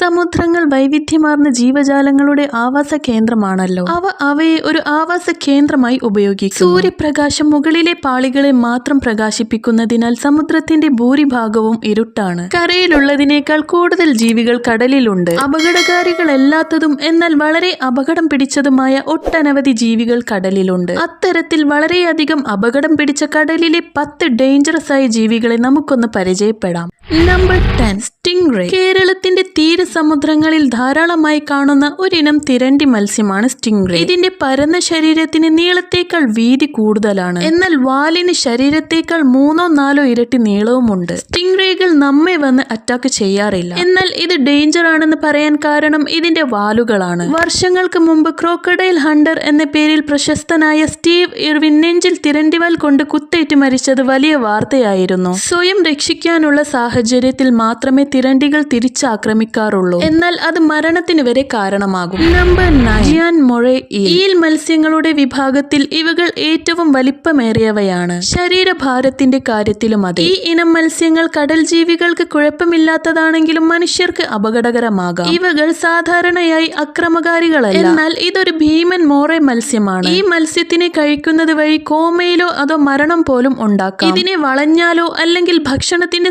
സമുദ്രങ്ങൾ വൈവിധ്യമാർന്ന ജീവജാലങ്ങളുടെ ആവാസ കേന്ദ്രമാണല്ലോ. അവ അവയെ ഒരു ആവാസ കേന്ദ്രമായി ഉപയോഗിക്കും സൂര്യപ്രകാശം മുകളിലെ പാളികളെ മാത്രം പ്രകാശിപ്പിക്കുന്നതിനാൽ സമുദ്രത്തിന്റെ ഭൂരിഭാഗവും ഇരുട്ടാണ്. കരയിലുള്ളതിനേക്കാൾ കൂടുതൽ ജീവികൾ കടലിലുണ്ട്. അപകടകാരികളല്ലാത്തതും എന്നാൽ വളരെ അപകടം പിടിച്ചതുമായ ഒട്ടനവധി ജീവികൾ കടലിലുണ്ട്. അത്തരത്തിൽ വളരെയധികം അപകടം പിടിച്ച കടലിലെ പത്ത് ഡേഞ്ചറസ് ആയ ജീവികളെ നമുക്കൊന്ന് പരിചയപ്പെടാം. നമ്പർ ടെൻ സ്റ്റിംഗ് റേ കേരളത്തിന്റെ തീരസമുദ്രങ്ങളിൽ ധാരാളമായി കാണുന്ന ഒരിനം തിരണ്ടി മത്സ്യമാണ് സ്റ്റിംഗ് റേ ഇതിന്റെ പരന്ന ശരീരത്തിന് നീളത്തേക്കാൾ വീതി കൂടുതലാണ്. എന്നാൽ വാലിന് ശരീരത്തേക്കാൾ മൂന്നോ നാലോ ഇരട്ടി നീളവുമുണ്ട്. സ്റ്റിംഗ് റേകൾ നമ്മെ വന്ന് അറ്റാക്ക് ചെയ്യാറില്ല. എന്നാൽ ഇത് ഡേഞ്ചർ ആണെന്ന് പറയാൻ കാരണം ഇതിന്റെ വാലുകളാണ്. വർഷങ്ങൾക്ക് മുമ്പ് ക്രോക്കഡൈൽ ഹണ്ടർ എന്ന പേരിൽ പ്രശസ്തനായ സ്റ്റീവ് ഇർവിൻ നെഞ്ചിൽ തിരണ്ടിവാൽ കൊണ്ട് കുത്തേറ്റ് മരിച്ചത് വലിയ വാർത്തയായിരുന്നു. സ്വയം രക്ഷിക്കാനുള്ള സാഹചര്യത്തിൽ മാത്രമേ തിരണ്ടികൾ തിരിച്ചാക്രമിക്കാറുള്ളൂ. എന്നാൽ അത് മരണത്തിന് വരെ കാരണമാകും. നമ്പർ മൊഴെ ഈൽ മത്സ്യങ്ങളുടെ വിഭാഗത്തിൽ ഇവകൾ ഏറ്റവും വലിപ്പമേറിയവയാണ്. ശരീരഭാരത്തിന്റെ കാര്യത്തിലും അതെ. ഈ ഇനം മത്സ്യങ്ങൾ കടൽ ജീവികൾക്ക് കുഴപ്പമില്ലാത്തതാണെങ്കിലും മനുഷ്യർക്ക് അപകടകരമാകാം. ഇവകൾ സാധാരണയായി അക്രമകാരികളല്ല. എന്നാൽ ഇതൊരു ഭീമൻ മോറെ മത്സ്യമാണ്. ഈ മത്സ്യത്തിനെ കഴിക്കുന്നത് വഴി കോമയിലോ അതോ മരണം പോലും ഉണ്ടാക്കാം. ഇതിനെ വളഞ്ഞാലോ അല്ലെങ്കിൽ ഭക്ഷണത്തിന്റെ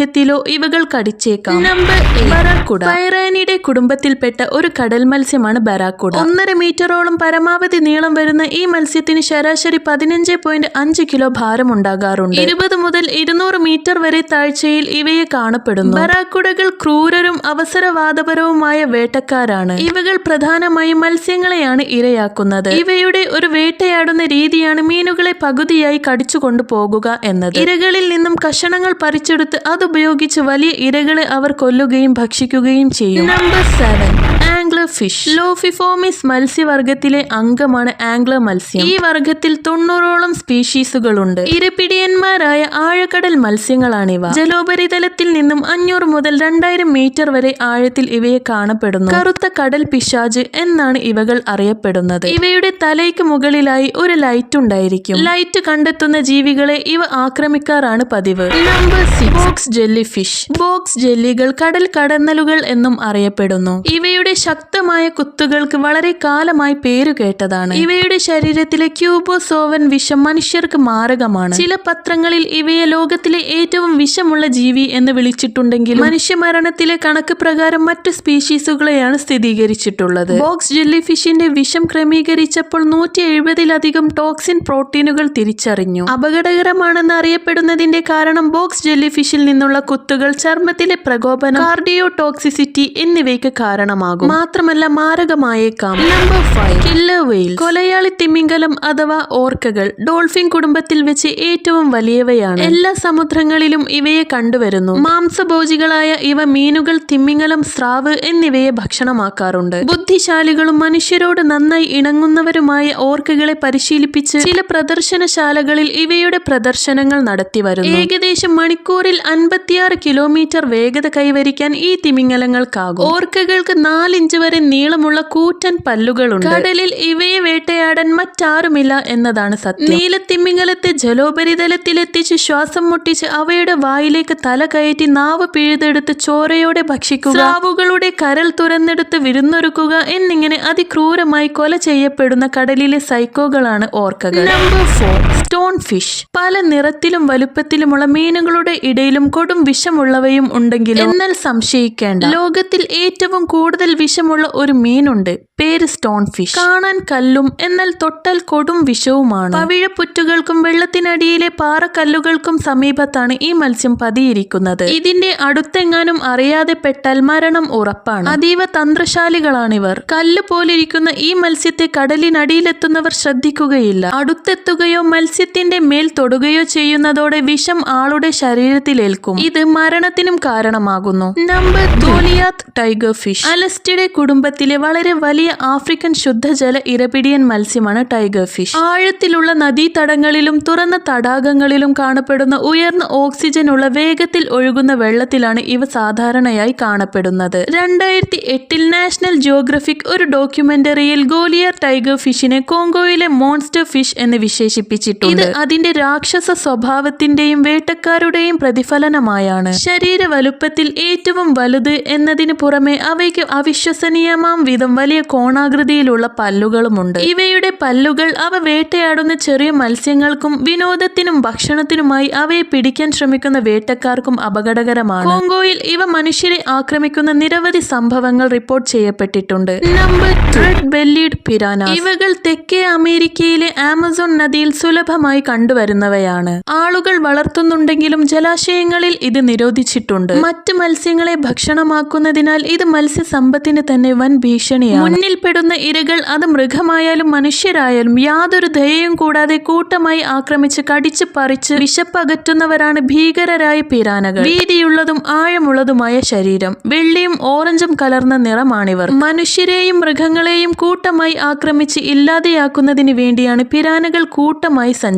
സാന്നിധ്യത്തിലോ ഇവകൾ കടിച്ചേക്കാം നമ്പർ ബറാക്കുട. പൈറാനിയുടെ കുടുംബത്തിൽപ്പെട്ട ഒരു കടൽ മത്സ്യമാണ് ബറാക്കുട. ഒന്നര മീറ്ററോളം പരമാവധി നീളം വരുന്ന ഈ മത്സ്യത്തിന് ശരാശരി പതിനഞ്ച് പോയിന്റ് അഞ്ച് കിലോ ഭാരം ഉണ്ടാകാറുണ്ട് ഇരുപത് മുതൽ ഇരുന്നൂറ് മീറ്റർ വരെ താഴ്ചയിൽ ഇവയെ കാണപ്പെടുന്നു. ബറാക്കുടകൾ ക്രൂരരും അവസരവാദപരവുമായ വേട്ടക്കാരാണ്. ഇവകൾ പ്രധാനമായും മത്സ്യങ്ങളെയാണ് ഇരയാക്കുന്നത്. ഇവയുടെ ഒരു വേട്ടയാടുന്ന രീതിയാണ് മീനുകളെ പകുതിയായി കടിച്ചു കൊണ്ടുപോകുക എന്നത്. ഇരകളിൽ നിന്നും കഷണങ്ങൾ പറിച്ചെടുത്ത് അതുപയോഗിച്ച് വലിയ ഇരകളെ അവർ കൊല്ലുകയും ഭക്ഷിക്കുകയും ചെയ്യും. നമ്പർ സെവൻ ഫിഷ് ലോഫിഫോമിസ് മത്സ്യവർഗത്തിലെ അംഗമാണ് ആംഗ്ലർ മത്സ്യം. ഈ വർഗത്തിൽ തൊണ്ണൂറോളം സ്പീഷീസുകളുണ്ട്. ഇരപിടിയന്മാരായ ആഴക്കടൽ മത്സ്യങ്ങളാണിവ. ജലോപരിതലത്തിൽ നിന്നും അഞ്ഞൂറ് മുതൽ രണ്ടായിരം മീറ്റർ വരെ ആഴത്തിൽ ഇവയെ കാണപ്പെടുന്നു. കറുത്ത കടൽ പിശാജ് എന്നാണ് ഇവകൾ അറിയപ്പെടുന്നത്. ഇവയുടെ തലയ്ക്ക് മുകളിലായി ഒരു ലൈറ്റ് ഉണ്ടായിരിക്കും. ലൈറ്റ് കണ്ടെത്തുന്ന ജീവികളെ ഇവ ആക്രമിക്കാറാണ് പതിവ്. Number six box jelly fish box ജെല്ലികൾ കടൽ കടന്നലുകൾ എന്നും അറിയപ്പെടുന്നു. ഇവയുടെ ശക്തമായ കുത്തുകൾക്ക് വളരെ കാലമായി പേരുകേട്ടതാണ് ഇവയുടെ ശരീരത്തിലെ ക്യൂബോസോവൻ വിഷം മനുഷ്യർക്ക് മാരകമാണ്. ചില പത്രങ്ങളിൽ ഇവയെ ലോകത്തിലെ ഏറ്റവും വിഷമുള്ള ജീവി എന്ന് വിളിച്ചിട്ടുണ്ടെങ്കിലും മനുഷ്യമരണത്തിലെ കണക്ക് പ്രകാരം മറ്റു സ്പീഷീസുകളെയാണ് സ്ഥിരീകരിച്ചിട്ടുള്ളത്. ബോക്സ് ജെല്ലി ഫിഷിന്റെ വിഷം ക്രമീകരിച്ചപ്പോൾ നൂറ്റി എഴുപതിലധികം ടോക്സിൻ പ്രോട്ടീനുകൾ തിരിച്ചറിഞ്ഞു. അപകടകരമാണെന്ന് അറിയപ്പെടുന്നതിന്റെ കാരണം ബോക്സ് ജെല്ലി ഫിഷിൽ നിന്നുള്ള കുത്തുകൾ ചർമ്മത്തിലെ പ്രകോപനം കാർഡിയോ ടോക്സിസിറ്റി എന്നിവയ്ക്ക് കാരണമാകും. മാത്രമല്ല മാരകമായേക്കാം നമ്പർ ഫൈവ് കില്ലർ വെയിൽ കൊലയാളി തിമിംഗലം അഥവാ ഓർക്കകൾ ഡോൾഫിൻ കുടുംബത്തിൽ വെച്ച് ഏറ്റവും വലിയവയാണ്. എല്ലാ സമുദ്രങ്ങളിലും ഇവയെ കണ്ടുവരുന്നു. മാംസഭോജികളായ ഇവ മീനുകൾ തിമിംഗലം സ്രാവ് എന്നിവയെ ഭക്ഷണമാക്കാറുണ്ട്. ബുദ്ധിശാലികളും മനുഷ്യരോട് നന്നായി ഇണങ്ങുന്നവരുമായ ഓർക്കകളെ പരിശീലിപ്പിച്ച് ചില പ്രദർശനശാലകളിൽ ഇവയുടെ പ്രദർശനങ്ങൾ നടത്തി വരുന്നു ഏകദേശം മണിക്കൂറിൽ അൻപത്തിയാറ് കിലോമീറ്റർ വേഗത കൈവരിക്കാൻ ഈ തിമിംഗലങ്ങൾക്കാകും. ഓർക്കകൾക്ക് നാലിഞ്ച് വരെ നീളമുള്ള കൂറ്റൻ പല്ലുകളുണ്ട്. കടലിൽ ഇവയെ വേട്ടയാടാൻ മറ്റാരുമില്ല എന്നതാണ് സത്യം. നീലത്തിമിംഗലത്തെ ജലോപരിതലത്തിലെത്തിച്ച് ശ്വാസം മുട്ടിച്ച് അവയുടെ വായിലേക്ക് തല കയറ്റി നാവ് പിഴുതെടുത്ത് ചോരയോടെ ഭക്ഷിക്കുക. സ്രാവുകളുടെ കരൽ തുറന്നെടുത്ത് വിരുന്നൊരുക്കുക എന്നിങ്ങനെ അതിക്രൂരമായി കൊല ചെയ്യപ്പെടുന്ന കടലിലെ സൈക്കോകളാണ് ഓർക്കകൾ. നമ്പർ ഫോർ സ്റ്റോൺ ഫിഷ് പല നിറത്തിലും വലുപ്പത്തിലുമുള്ള മീനുകളുടെ ഇടയിലും കൊടും വിഷമുള്ളവയും ഉണ്ടെങ്കിലും? എന്നാൽ സംശയിക്കേണ്ട. ലോകത്തിൽ ഏറ്റവും കൂടുതൽ വിഷമുള്ള ഒരു മീനുണ്ട്. പേര് സ്റ്റോൺ ഫിഷ് കാണാൻ കല്ലും എന്നാൽ തൊട്ടാൽ കൊടും വിഷവുമാണ്. പവിഴപ്പുറ്റുകൾക്കും വെള്ളത്തിനടിയിലെ പാറക്കല്ലുകൾക്കും സമീപത്താണ് ഈ മത്സ്യം പതിയിരിക്കുന്നത്. ഇതിന്റെ അടുത്തെങ്ങാനും അറിയാതെ പെട്ടാൽ മരണം ഉറപ്പാണ്. അതീവ തന്ത്രശാലികളാണിവർ. കല്ല് പോലിരിക്കുന്ന ഈ മത്സ്യത്തെ കടലിനടിയിലെത്തുന്നവർ ശ്രദ്ധിക്കുകയില്ല. അടുത്തെത്തുകയോ മത്സ്യത്തിന്റെ മേൽ തൊടുകയോ ചെയ്യുന്നതോടെ വിഷം ആളുടെ ശരീരത്തിലേൽക്കും ഇത് മരണത്തിനും കാരണമാകുന്നു. നമ്പർ ഗോലിയാത്ത് ടൈഗർ ഫിഷ് അലസ്റ്റിയുടെ കുടുംബത്തിലെ വളരെ വലിയ ആഫ്രിക്കൻ ശുദ്ധജല ഇരപിടിയൻ മത്സ്യമാണ് ടൈഗർ ഫിഷ് ആഴത്തിലുള്ള നദീതടങ്ങളിലും തുറന്ന തടാകങ്ങളിലും കാണപ്പെടുന്ന ഉയർന്ന ഓക്സിജൻ ഉള്ള വേഗത്തിൽ ഒഴുകുന്ന വെള്ളത്തിലാണ് ഇവ സാധാരണയായി കാണപ്പെടുന്നത്. രണ്ടായിരത്തി എട്ടിൽ നാഷണൽ ജിയോഗ്രഫിക് ഒരു ഡോക്യുമെന്ററിയിൽ ഗോലിയർ ടൈഗർ ഫിഷിനെ കോങ്കോയിലെ മോൺസ്റ്റർ ഫിഷ് എന്ന് വിശേഷിപ്പിച്ചിട്ടുണ്ട് ഇത് അതിന്റെ രാക്ഷസ സ്വഭാവത്തിന്റെയും വേട്ടക്കാരുടെയും പ്രതിഫലനമായാണ്. ശരീര വലുപ്പത്തിൽ ഏറ്റവും വലുത് എന്നതിന് പുറമെ അവയ്ക്ക് അവിശ്വസനീയമാം വിധം വലിയ കോണാകൃതിയിലുള്ള പല്ലുകളുമുണ്ട്. ഇവയുടെ പല്ലുകൾ അവ വേട്ടയാടുന്ന ചെറിയ മത്സ്യങ്ങൾക്കും വിനോദത്തിനും ഭക്ഷണത്തിനുമായി അവയെ പിടിക്കാൻ ശ്രമിക്കുന്ന വേട്ടക്കാർക്കും അപകടകരമാണ്. കോങ്കോയിൽ ഇവ മനുഷ്യരെ ആക്രമിക്കുന്ന നിരവധി സംഭവങ്ങൾ റിപ്പോർട്ട് ചെയ്യപ്പെട്ടിട്ടുണ്ട്. നമ്പർ റെഡ് ബെല്ലീഡ് പിരാന ഇവകൾ തെക്കേ അമേരിക്കയിലെ ആമസോൺ നദിയിൽ സുലഭമായി കണ്ടുവരുന്നവയാണ്. ആളുകൾ വളർത്തുന്നുണ്ടെങ്കിലും ജലാശയങ്ങളിൽ ഇത് നിരോധിച്ചിട്ടുണ്ട്. മറ്റ് മത്സ്യങ്ങളെ ഭക്ഷണമാക്കുന്നതിനാൽ ഇത് മത്സ്യസമ്പത്തിന് തന്നെ വൻ ഭീഷണിയാണ്. മുന്നിൽപ്പെടുന്ന ഇരകൾ അത് മൃഗമായാലും മനുഷ്യരായാലും യാതൊരു ദയയും കൂടാതെ കൂട്ടമായി ആക്രമിച്ച് കടിച്ച് പറിച്ച് വിശപ്പകറ്റുന്നവരാണ് ഭീകരരായ പിരാനകൾ. വീതിയുള്ളതും ആഴമുള്ളതുമായ ശരീരം വെള്ളിയും ഓറഞ്ചും കലർന്ന നിറമാണിവർ. മനുഷ്യരെയും മൃഗങ്ങളെയും കൂട്ടമായി ആക്രമിച്ച് ഇല്ലാതെയാക്കുന്നതിന് വേണ്ടിയാണ് പിരാനകൾ കൂട്ടമായി സഞ്ചരിക്കുന്നത്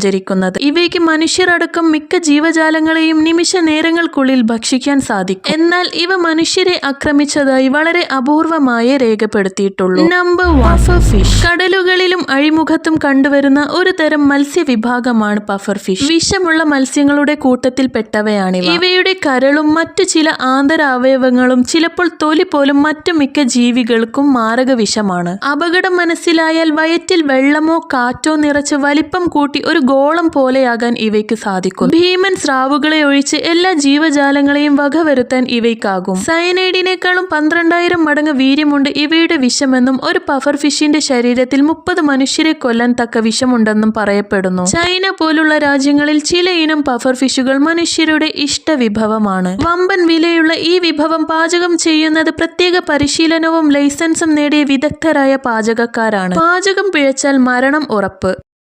ഇവയ്ക്ക് മനുഷ്യരടക്കം മിക്ക ജീവജാലങ്ങളെയും നിമിഷ നേരങ്ങൾക്കുള്ളിൽ ഭക്ഷിക്കാൻ സാധിക്കും. എന്നാൽ ഇവ മനുഷ്യരെ ആക്രമിച്ചതായി വളരെ അപൂർവമായേ രേഖപ്പെടുത്തിയിട്ടുള്ളൂ. നമ്പർ പഫർ ഫിഷ് കടലുകളിലും അഴിമുഖത്തും കണ്ടുവരുന്ന ഒരു തരം മത്സ്യവിഭാഗമാണ് പഫർ ഫിഷ് വിഷമുള്ള മത്സ്യങ്ങളുടെ കൂട്ടത്തിൽപ്പെട്ടവയാണിവ ഇവയുടെ കരളും മറ്റു ചില ആന്തരാവയവങ്ങളും ചിലപ്പോൾ തൊലി പോലും മറ്റു മിക്ക ജീവികൾക്കും മാരക വിഷമാണ് അപകടം മനസ്സിലായാൽ വയറ്റിൽ വെള്ളമോ കാറ്റോ നിറച്ച് വലിപ്പം കൂട്ടി ഒരു ഗോളം പോലെയാകാൻ ഇവയ്ക്ക് സാധിക്കും. ഭീമൻ സ്രാവുകളെ ഒഴിച്ച് എല്ലാ ജീവജാലങ്ങളെയും വകവരുത്താൻ ഇവയ്ക്കാകും. സയനൈഡിനേക്കാളും പന്ത്രണ്ടായിരം മടങ്ങ് വീര്യമുണ്ട് ഇവയുടെ വിഷമെന്നും ഒരു പഫർ ഫിഷിന്റെ ശരീരത്തിൽ മുപ്പത് മനുഷ്യരെ കൊല്ലാൻ തക്ക വിഷമുണ്ടെന്നും പറയപ്പെടുന്നു. ചൈന പോലുള്ള രാജ്യങ്ങളിൽ ചില ഇനം പഫർ ഫിഷുകൾ മനുഷ്യരുടെ ഇഷ്ട വിഭവമാണ് വമ്പൻ വിലയുള്ള ഈ വിഭവം പാചകം ചെയ്യുന്നത് പ്രത്യേക പരിശീലനവും ലൈസൻസും നേടിയ വിദഗ്ധരായ പാചകക്കാരാണ്. പാചകം പിഴച്ചാൽ മരണം ഉറപ്പ്.